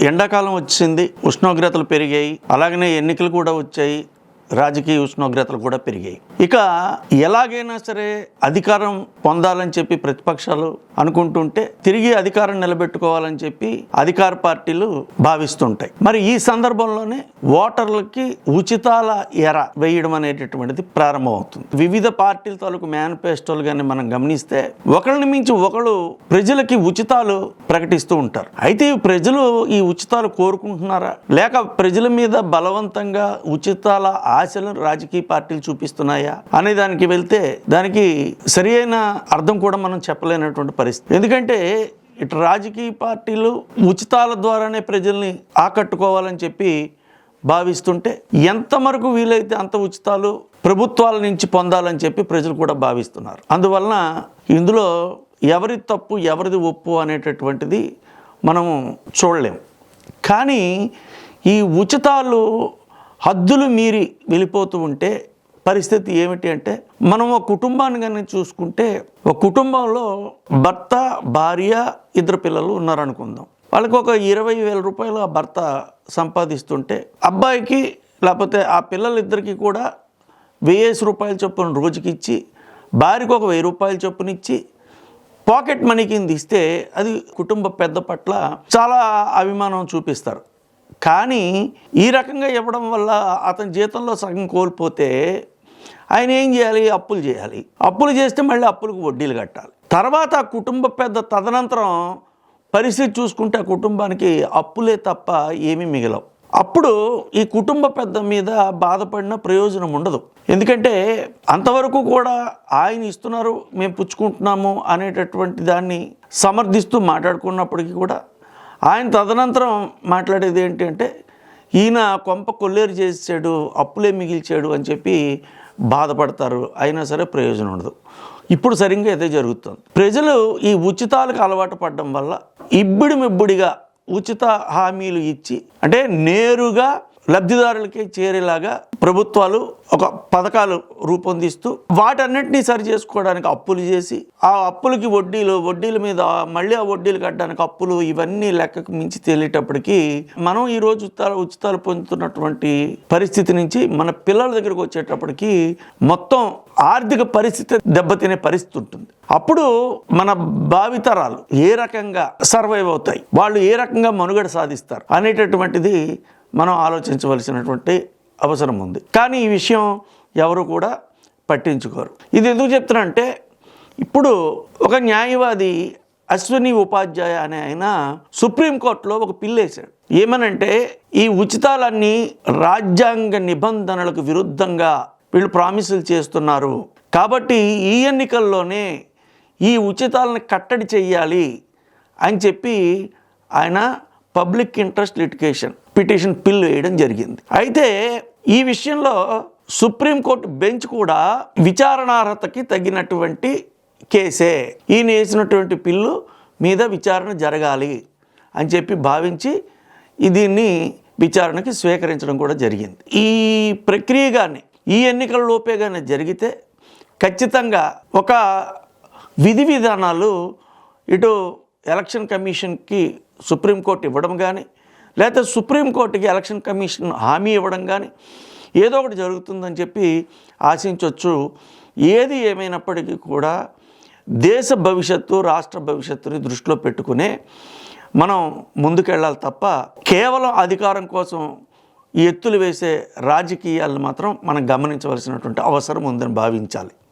ఎండాకాలం వచ్చింది ఉష్ణోగ్రతలు పెరిగాయి అలాగనే ఎన్నికలు కూడా వచ్చాయి. రాజకీయ ఉష్ణోగ్రతలు కూడా పెరిగాయి. ఇక ఎలాగైనా సరే అధికారం పొందాలని చెప్పి ప్రతిపక్షాలు అనుకుంటుంటే తిరిగి అధికారం నిలబెట్టుకోవాలని చెప్పి అధికార పార్టీలు భావిస్తుంటాయి. మరి ఈ సందర్భంలోనే ఓటర్లకి ఉచితాల ఎర వేయడం అనేటటువంటిది ప్రారంభమవుతుంది. వివిధ పార్టీల తాలూకు మేనిఫెస్టోలు కానీ మనం గమనిస్తే ఒకళ్ళని మించి ఒకళ్ళు ప్రజలకి ఉచితాలు ప్రకటిస్తూ ఉంటారు. అయితే ఈ ప్రజలు ఈ ఉచితాలు కోరుకుంటున్నారా? లేక ప్రజల మీద బలవంతంగా ఉచితాల ఆశలను రాజకీయ పార్టీలు చూపిస్తున్నాయా అనే దానికి వెళ్తే దానికి సరి అయిన అర్థం కూడా మనం చెప్పలేనటువంటి పరిస్థితి. ఎందుకంటే ఇటు రాజకీయ పార్టీలు ఉచితాల ద్వారానే ప్రజల్ని ఆకట్టుకోవాలని చెప్పి భావిస్తుంటే ఎంతవరకు వీలైతే అంత ఉచితాలు ప్రభుత్వాల నుంచి పొందాలని చెప్పి ప్రజలు కూడా భావిస్తున్నారు. అందువలన ఇందులో ఎవరి తప్పు ఎవరిది ఒప్పు అనేటటువంటిది మనము చూడలేం కానీ ఈ ఉచితాలు హద్దులు మీరి వెళ్ళిపోతూ ఉంటే పరిస్థితి ఏమిటి అంటే మనం ఒక కుటుంబాన్ని కానీ చూసుకుంటే ఒక కుటుంబంలో భర్త భార్య ఇద్దరు పిల్లలు ఉన్నారనుకుందాం. వాళ్ళకి ఒక ఇరవై వేల రూపాయలు ఆ భర్త సంపాదిస్తుంటే అబ్బాయికి లేకపోతే ఆ పిల్లలిద్దరికీ కూడా వెయ్యేసి రూపాయల చొప్పున రోజుకి ఇచ్చి భార్యకు ఒక వెయ్యి రూపాయల చొప్పున ఇచ్చి పాకెట్ మనీ కింద ఇస్తే అది కుటుంబ పెద్ద పట్ల చాలా అభిమానం చూపిస్తారు. కానీ ఈ రకంగా ఇవ్వడం వల్ల అతని జీతంలో సగం కోల్పోతే ఆయన ఏం చేయాలి? అప్పులు చేయాలి. అప్పులు చేస్తే మళ్ళీ అప్పులకు వడ్డీలు కట్టాలి. తర్వాత ఆ కుటుంబ పెద్ద తదనంతరం పరిస్థితి చూసుకుంటే ఆ కుటుంబానికి అప్పులే తప్ప ఏమీ మిగలవు. అప్పుడు ఈ కుటుంబ పెద్ద మీద బాధపడిన ప్రయోజనం ఉండదు. ఎందుకంటే అంతవరకు కూడా ఆయన ఇస్తున్నారు మేము పుచ్చుకుంటున్నాము అనేటటువంటి దాన్ని సమర్థిస్తూ మాట్లాడుకున్నప్పటికీ కూడా ఆయన తదనంతరం మాట్లాడేది ఏంటంటే ఈయన కొంప కొల్లేరు చేసాడు అప్పులే మిగిల్చాడు అని చెప్పి బాధపడతారు. అయినా సరే ప్రయోజనం ఉండదు. ఇప్పుడు సరిగ్గా ఇదే జరుగుతుంది. ప్రజలు ఈ ఉచితాలకు అలవాటు పడడం వల్ల ఇబ్బడిమిబ్బుడిగా ఉచిత హామీలు ఇచ్చి అంటే నేరుగా లబ్ధిదారులకి చేరేలాగా ప్రభుత్వాలు ఒక పథకాలు రూపొందిస్తూ వాటన్నిటినీ సరి చేసుకోవడానికి అప్పులు చేసి ఆ అప్పులకి వడ్డీలు వడ్డీల మీద మళ్ళీ ఆ వడ్డీలు కట్టడానికి అప్పులు ఇవన్నీ లెక్కకు మించి తేలేటప్పటికీ మనం ఈరోజు రోజు ఉచితాలు ఉచితాలు పొందుతున్నటువంటి పరిస్థితి నుంచి మన పిల్లల దగ్గరకు వచ్చేటప్పటికి మొత్తం ఆర్థిక పరిస్థితి దెబ్బతినే పరిస్థితి ఉంటుంది. అప్పుడు మన భావితరాలు ఏ రకంగా సర్వైవ్ అవుతాయి? వాళ్ళు ఏ రకంగా మనుగడ సాధిస్తారు? అనేటటువంటిది మనం ఆలోచించవలసినటువంటి అవసరం ఉంది. కానీ ఈ విషయం ఎవరు కూడా పట్టించుకోరు. ఇది ఎందుకు చెప్తున్నా ఇప్పుడు ఒక న్యాయవాది అశ్విని ఉపాధ్యాయ అనే ఆయన సుప్రీంకోర్టులో ఒక పిల్లేశాడు ఏమనంటే ఈ ఉచితాలన్నీ రాజ్యాంగ నిబంధనలకు విరుద్ధంగా వీళ్ళు ప్రామిసులు చేస్తున్నారు. కాబట్టి ఈ ఎన్నికల్లోనే ఈ ఉచితాలను కట్టడి చేయాలి అని చెప్పి ఆయన పబ్లిక్ ఇంట్రెస్ట్ లిటికేషన్ పిటిషన్ పిల్ వేయడం జరిగింది. అయితే ఈ విషయంలో సుప్రీంకోర్టు బెంచ్ కూడా విచారణార్హతకి తగినటువంటి కేసే. ఈయన వేసినటువంటి పిల్లు మీద విచారణ జరగాలి అని చెప్పి భావించి దీన్ని విచారణకి స్వీకరించడం కూడా జరిగింది. ఈ ప్రక్రియ కానీ ఈ ఎన్నికల లోపే కానీ జరిగితే ఖచ్చితంగా ఒక విధి విధానాలు ఇటు ఎలక్షన్ కమిషన్కి సుప్రీంకోర్టు ఇవ్వడం కానీ లేకపోతే సుప్రీంకోర్టుకి ఎలక్షన్ కమిషన్ హామీ ఇవ్వడం కానీ ఏదో ఒకటి జరుగుతుందని చెప్పి ఆశించవచ్చు ఏది ఏమైనప్పటికీ కూడా దేశ భవిష్యత్తు రాష్ట్ర భవిష్యత్తుని దృష్టిలో పెట్టుకునే మనం ముందుకెళ్ళాలి తప్ప కేవలం అధికారం కోసం ఈ ఎత్తులు వేసే రాజకీయాలను మాత్రం మనం గమనించవలసినటువంటి అవసరం ఉందని భావించాలి.